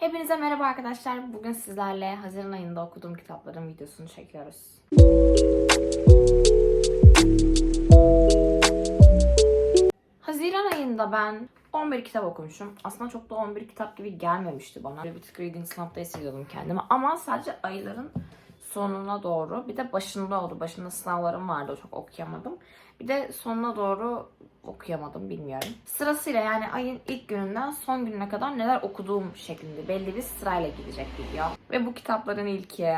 Hepinize merhaba arkadaşlar. Bugün sizlerle Haziran ayında okuduğum kitapların videosunu çekiyoruz. Haziran ayında ben 11 kitap okumuşum. Aslında çok da 11 kitap gibi gelmemişti bana. Bir tık reading slump'ta hissediyordum kendimi. Ama sadece ayların sonuna doğru bir de başında oldu. Başında sınavlarım vardı. Çok okuyamadım. Bir de sonuna doğru okuyamadım bilmiyorum. Sırasıyla yani ayın ilk gününden son gününe kadar neler okuduğum şeklinde belli bir sırayla gidecek video. Ve bu kitapların ilki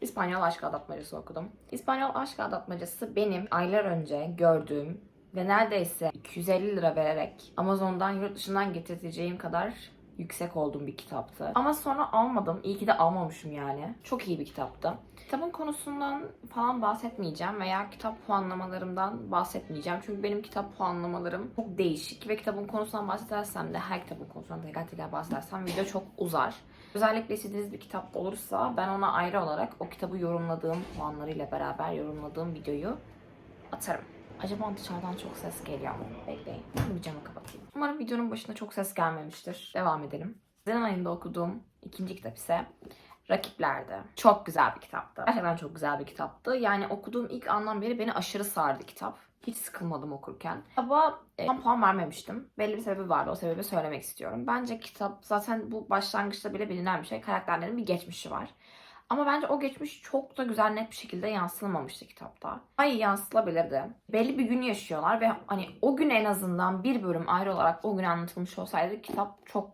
İspanyol Aşk Aldatmacası okudum. İspanyol Aşk Aldatmacası benim aylar önce gördüğüm ve neredeyse 250 lira vererek Amazon'dan yurt dışından getireceğim kadar yüksek olduğum bir kitaptı. Ama sonra almadım. İyi ki de almamışım yani. Çok iyi bir kitaptı. Kitabın konusundan falan bahsetmeyeceğim veya kitap puanlamalarımdan bahsetmeyeceğim. Çünkü benim kitap puanlamalarım çok değişik ve kitabın konusundan bahsedersem de her kitabın konusundan teker teker bahsedersem video çok uzar. Özellikle istediğiniz bir kitap olursa ben ona ayrı olarak o kitabı yorumladığım puanlarıyla beraber yorumladığım videoyu atarım. Acaba dışarıdan çok ses geliyor mu? Bekleyin. Bir camı kapatayım. Umarım videonun başında çok ses gelmemiştir. Devam edelim. Haziran ayında okuduğum ikinci kitap ise Rakiplerdi. Çok güzel bir kitaptı. Gerçekten çok güzel bir kitaptı. Yani okuduğum ilk andan beri beni aşırı sardı kitap. Hiç sıkılmadım okurken. Kitaba e, puan vermemiştim. Belli bir sebebi vardı. O sebebi söylemek istiyorum. Bence kitap zaten bu başlangıçta bile bilinen bir şey. Karakterlerin bir geçmişi var. Ama bence o geçmiş çok da güzel net bir şekilde yansıtılmamıştı kitapta. Ay yansıtılabilirdi. Belli bir gün yaşıyorlar ve hani o gün en azından bir bölüm ayrı olarak o gün anlatılmış olsaydı kitap çok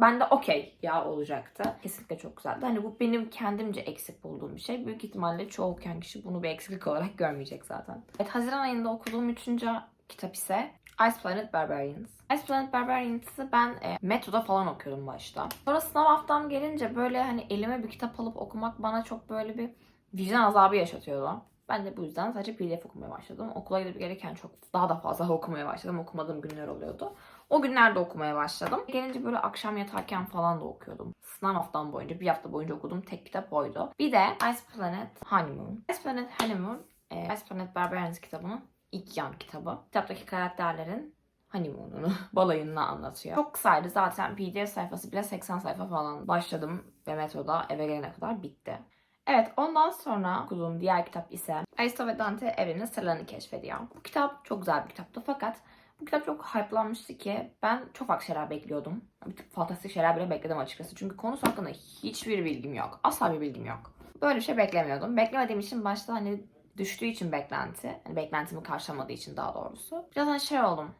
ben de okey ya olacaktı. Kesinlikle çok güzeldi. Hani bu benim kendimce eksik bulduğum bir şey. Büyük ihtimalle çoğu okuyan kişi bunu bir eksiklik olarak görmeyecek zaten. Evet Haziran ayında okuduğum üçüncü kitap ise Ice Planet Barbarians. Ice Planet Barbarians'ı ben e, metroda falan okuyordum başta. Sonra sınav haftam gelince böyle hani elime bir kitap alıp okumak bana çok böyle bir vicdan azabı yaşatıyordu. Ben de bu yüzden sadece PDF okumaya başladım. Okula gidip gelirken çok daha da fazla okumaya başladım. Okumadığım günler oluyordu. O günlerde okumaya başladım. Gelince böyle akşam yatarken falan da okuyordum. Sınav haftam boyunca, bir hafta boyunca okuduğum tek kitap oydu. Bir de Ice Planet Honeymoon. Ice Planet Honeymoon, e, Ice Planet Barbarians kitabının ilk yan kitabı. Kitaptaki karakterlerin honeymoon'unu, balayını anlatıyor. Çok kısaydı zaten PDF sayfası bile 80 sayfa falan. Başladım ve metroda eve gelene kadar bitti. Evet ondan sonra okuduğum diğer kitap ise Aristo ve Dante evrenin sırlarını keşfediyor. Bu kitap çok güzel bir kitaptı fakat bu kitap çok hype'lanmıştı ki ben çok farklı şeyler bekliyordum. Bir tık fantastik şeyler bile bekledim açıkçası. Çünkü konusu hakkında hiçbir bilgim yok. Asla bir bilgim yok. Böyle bir şey beklemiyordum. Beklemediğim için başta hani düştüğü için beklenti. Hani beklentimi karşılamadığı için daha doğrusu. Biraz hani şey oldum.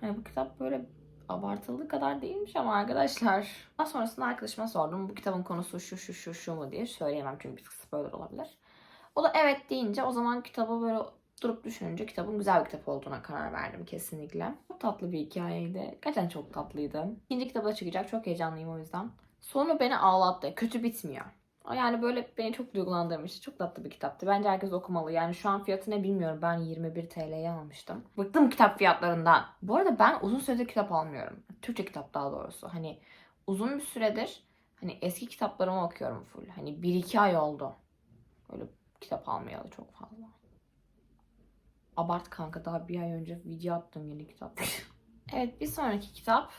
Hani bu kitap böyle abartıldığı kadar değilmiş ama arkadaşlar. Daha sonrasında arkadaşıma sordum. Bu kitabın konusu şu şu şu şu mu diye. Söyleyemem çünkü bir spoiler olabilir. O da evet deyince o zaman kitabı böyle durup düşününce kitabın güzel bir kitap olduğuna karar verdim kesinlikle. Çok tatlı bir hikayeydi. Gerçekten çok tatlıydı. İkinci kitabı da çıkacak. Çok heyecanlıyım o yüzden. Sonu beni ağlattı. Kötü bitmiyor. Yani böyle beni çok duygulandırmıştı. Çok tatlı bir kitaptı. Bence herkes okumalı. Yani şu an fiyatı ne bilmiyorum. Ben 21 TL'ye almıştım. Bıktım kitap fiyatlarından. Bu arada ben uzun süredir kitap almıyorum. Türkçe kitap daha doğrusu. Hani uzun bir süredir hani eski kitaplarımı okuyorum full. Hani 1-2 ay oldu. Öyle kitap almayalı çok fazla. Abart kanka daha bir ay önce video attım yeni kitap. evet bir sonraki kitap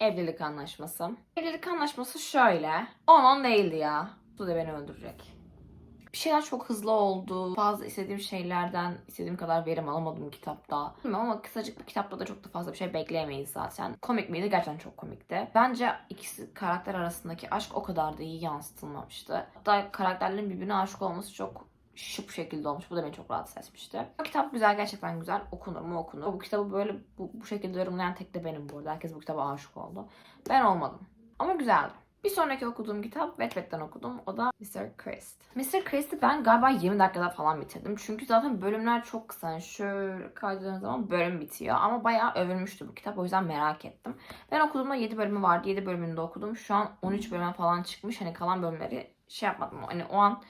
Evlilik Anlaşması. Evlilik Anlaşması şöyle. 10-10 değildi ya. Bu da beni öldürecek. Bir şeyler çok hızlı oldu. Fazla istediğim şeylerden istediğim kadar verim alamadım kitapta. Bilmiyorum ama kısacık bir kitapta da çok da fazla bir şey bekleyemeyiz zaten. Komik miydi? Gerçekten çok komikti. Bence ikisi karakter arasındaki aşk o kadar da iyi yansıtılmamıştı. Hatta karakterlerin birbirine aşık olması çok şıp şekilde olmuş. Bu da beni çok rahatsız etmişti. Bu kitap güzel, gerçekten güzel. Okunur mu okunur. Bu kitabı böyle bu, bu şekilde yorumlayan tek de benim bu arada. Herkes bu kitaba aşık oldu. Ben olmadım. Ama güzeldi. Bir sonraki okuduğum kitap Wattpad'den okudum. O da Mr. Christ. Mr. Christ'i ben galiba 20 dakikada falan bitirdim. Çünkü zaten bölümler çok kısa. Yani şöyle kaydırdığınız zaman bölüm bitiyor. Ama bayağı övülmüştü bu kitap. O yüzden merak ettim. Ben okuduğumda 7 bölümü vardı. 7 bölümünü de okudum. Şu an 13 bölüme falan çıkmış. Hani kalan bölümleri şey yapmadım. Hani o an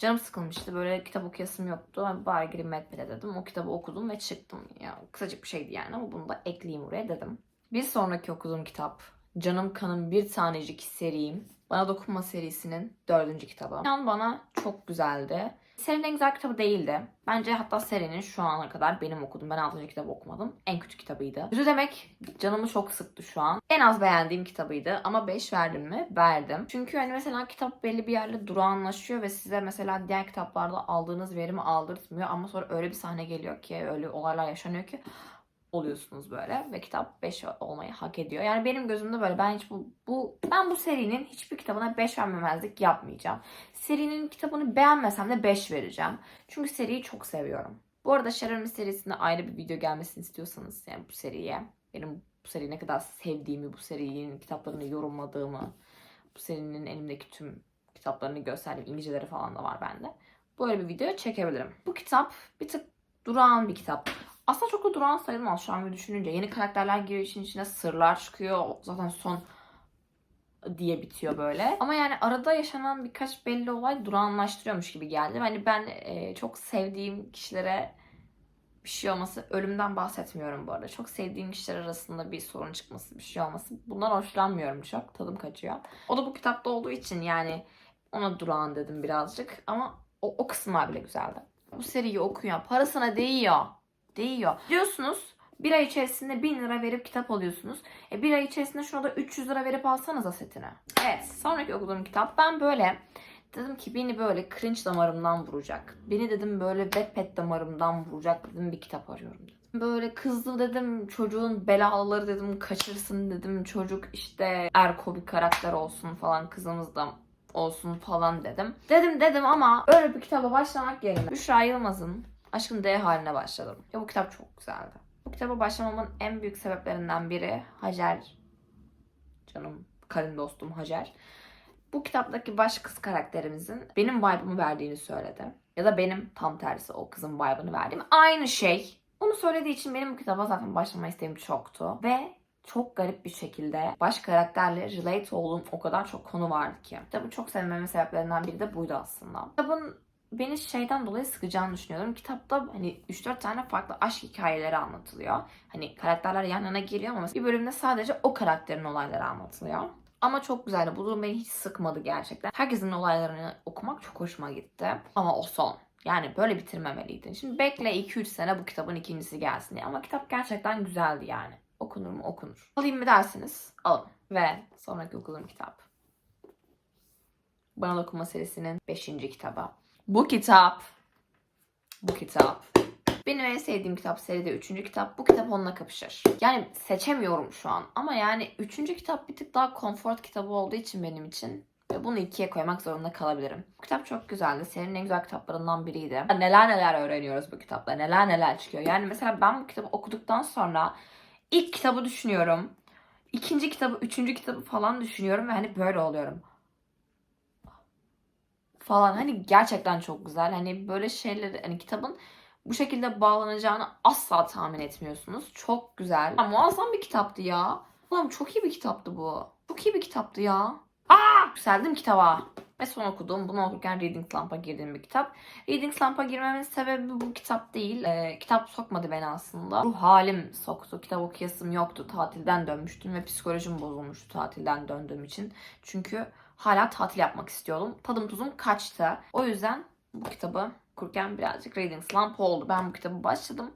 Canım sıkılmıştı. Böyle kitap okuyasım yoktu. Hani bari gireyim Wattpad'e dedim. O kitabı okudum ve çıktım. Ya kısacık bir şeydi yani ama bunu da ekleyeyim buraya dedim. Bir sonraki okuduğum kitap Canım Kanım Bir Tanecik serim. Bana Dokunma serisinin dördüncü kitabı. An bana çok güzeldi. Serinin en güzel kitabı değildi. Bence hatta serinin şu ana kadar benim okudum. Ben 6. kitabı okumadım. En kötü kitabıydı. Kötü demek canımı çok sıktı şu an. En az beğendiğim kitabıydı ama 5 verdim mi? Verdim. Çünkü hani mesela kitap belli bir yerde durağanlaşıyor ve size mesela diğer kitaplarda aldığınız verimi aldırtmıyor ama sonra öyle bir sahne geliyor ki öyle olaylar yaşanıyor ki oluyorsunuz böyle ve kitap 5 olmayı hak ediyor. Yani benim gözümde böyle ben hiç bu, bu ben bu serinin hiçbir kitabına 5 vermemezlik yapmayacağım. Serinin kitabını beğenmesem de 5 vereceğim. Çünkü seriyi çok seviyorum. Bu arada Sharon serisinde ayrı bir video gelmesini istiyorsanız yani bu seriye benim bu seriyi ne kadar sevdiğimi, bu serinin kitaplarını yorumladığımı, bu serinin elimdeki tüm kitaplarını gösterdiğim İngilizceleri falan da var bende. Böyle bir video çekebilirim. Bu kitap bir tık durağan bir kitap. Aslında çok da durağan sayılmaz şu an bir düşününce. Yeni karakterler giriyor için içine sırlar çıkıyor. Zaten son diye bitiyor böyle. Ama yani arada yaşanan birkaç belli olay durağanlaştırıyormuş gibi geldi. Hani ben e, çok sevdiğim kişilere bir şey olması, ölümden bahsetmiyorum bu arada. Çok sevdiğim kişiler arasında bir sorun çıkması, bir şey olması. Bundan hoşlanmıyorum çok. Tadım kaçıyor. O da bu kitapta olduğu için yani ona durağan dedim birazcık. Ama o, o kısımlar bile güzeldi. Bu seriyi okuyan parasına değiyor. Değiyor. Diyorsunuz bir ay içerisinde 1000 lira verip kitap alıyorsunuz. E bir ay içerisinde şuna da 300 lira verip alsanıza setine. Evet sonraki okuduğum kitap ben böyle dedim ki beni böyle cringe damarımdan vuracak. Beni dedim böyle Wattpad damarımdan vuracak dedim bir kitap arıyorum dedim. Böyle kızdı dedim çocuğun belaları dedim kaçırsın dedim çocuk işte erko bir karakter olsun falan kızımız da olsun falan dedim. Dedim dedim ama öyle bir kitaba başlamak yerine Büşra Yılmaz'ın Aşkın D haline başladım. Ya bu kitap çok güzeldi. Bu kitaba başlamamın en büyük sebeplerinden biri Hacer. Canım karın dostum Hacer. Bu kitaptaki baş kız karakterimizin benim vibe'ımı verdiğini söyledi. Ya da benim tam tersi o kızın vibe'ını verdiğim aynı şey. Onu söylediği için benim bu kitaba zaten başlama isteğim çoktu. Ve çok garip bir şekilde baş karakterle relate olduğum o kadar çok konu vardı ki. Kitabı çok sevmemin sebeplerinden biri de buydu aslında. Kitabın beni şeyden dolayı sıkacağını düşünüyorum. Kitapta hani 3-4 tane farklı aşk hikayeleri anlatılıyor. Hani karakterler yan yana geliyor ama bir bölümde sadece o karakterin olayları anlatılıyor. Ama çok güzeldi. Bu durum beni hiç sıkmadı gerçekten. Herkesin olaylarını okumak çok hoşuma gitti. Ama o son. Yani böyle bitirmemeliydin. Şimdi bekle 2-3 sene bu kitabın ikincisi gelsin diye. Ama kitap gerçekten güzeldi yani. Okunur mu? Okunur. Alayım mı dersiniz? Alın. Ve sonraki okuduğum kitap. Bana Okuma serisinin 5. kitabı. Bu kitap. Bu kitap. Benim en sevdiğim kitap seride 3. kitap. Bu kitap onunla kapışır. Yani seçemiyorum şu an. Ama yani 3. kitap bir tık daha konfor kitabı olduğu için benim için. Ve bunu ikiye koymak zorunda kalabilirim. Bu kitap çok güzeldi. Serinin en güzel kitaplarından biriydi. Neler neler öğreniyoruz bu kitapta. Neler neler çıkıyor. Yani mesela ben bu kitabı okuduktan sonra ilk kitabı düşünüyorum. ikinci kitabı, üçüncü kitabı falan düşünüyorum ve hani böyle oluyorum falan hani gerçekten çok güzel. Hani böyle şeyleri hani kitabın bu şekilde bağlanacağını asla tahmin etmiyorsunuz. Çok güzel. Ya, muazzam bir kitaptı ya. Ulan çok iyi bir kitaptı bu. Çok iyi bir kitaptı ya. Aa! Yükseldim kitaba. Ve son okuduğum, bunu okurken Reading Slump'a girdiğim bir kitap. Reading Slump'a girmemin sebebi bu kitap değil. Ee, kitap sokmadı beni aslında. Ruh halim soktu. Kitap okuyasım yoktu. Tatilden dönmüştüm ve psikolojim bozulmuştu tatilden döndüğüm için. Çünkü hala tatil yapmak istiyordum. Tadım tuzum kaçtı. O yüzden bu kitabı okurken birazcık reading slump oldu. Ben bu kitabı başladım.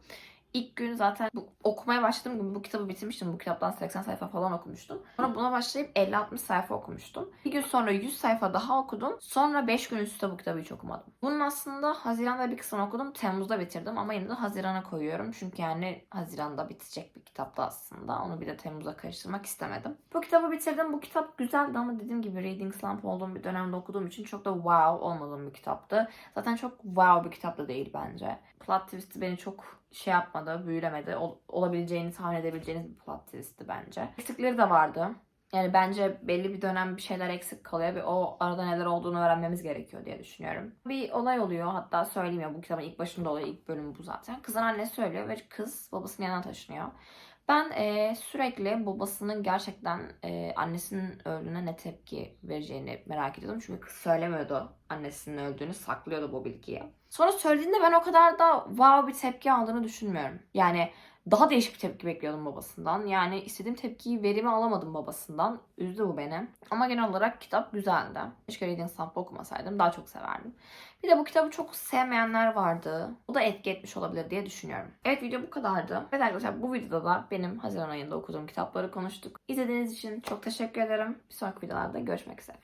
İlk gün zaten bu, okumaya başladığım gün bu kitabı bitirmiştim. Bu kitaptan 80 sayfa falan okumuştum. Sonra buna başlayıp 50-60 sayfa okumuştum. Bir gün sonra 100 sayfa daha okudum. Sonra 5 gün üstte bu kitabı hiç okumadım. Bunun aslında Haziran'da bir kısmını okudum. Temmuz'da bitirdim ama yine de Haziran'a koyuyorum. Çünkü yani Haziran'da bitecek bir kitaptı aslında. Onu bir de Temmuz'a karıştırmak istemedim. Bu kitabı bitirdim. Bu kitap güzeldi ama dediğim gibi Reading Slump olduğum bir dönemde okuduğum için çok da wow olmadığım bir kitaptı. Zaten çok wow bir kitap da değil bence. Plot twist'i beni çok şey yapmadı, büyülemedi. Ol, olabileceğini tahmin edebileceğiniz bir plot twist'ti bence. Eksikleri de vardı. Yani bence belli bir dönem bir şeyler eksik kalıyor ve o arada neler olduğunu öğrenmemiz gerekiyor diye düşünüyorum. Bir olay oluyor hatta söyleyeyim ya bu kitabın ilk başında oluyor ilk bölümü bu zaten. Kızın annesi söylüyor ve kız babasının yanına taşınıyor. Ben e, sürekli babasının gerçekten e, annesinin öldüğüne ne tepki vereceğini merak ediyordum. Çünkü kız söylemiyordu annesinin öldüğünü, saklıyordu bu bilgiyi. Sonra söylediğinde ben o kadar da wow bir tepki aldığını düşünmüyorum. Yani daha değişik bir tepki bekliyordum babasından. Yani istediğim tepkiyi verimi alamadım babasından. Üzdü bu beni. Ama genel olarak kitap güzeldi. Keşke Reading Slump'ı okumasaydım. Daha çok severdim. Bir de bu kitabı çok sevmeyenler vardı. Bu da etki etmiş olabilir diye düşünüyorum. Evet video bu kadardı. Evet arkadaşlar bu videoda da benim Haziran ayında okuduğum kitapları konuştuk. İzlediğiniz için çok teşekkür ederim. Bir sonraki videolarda görüşmek üzere.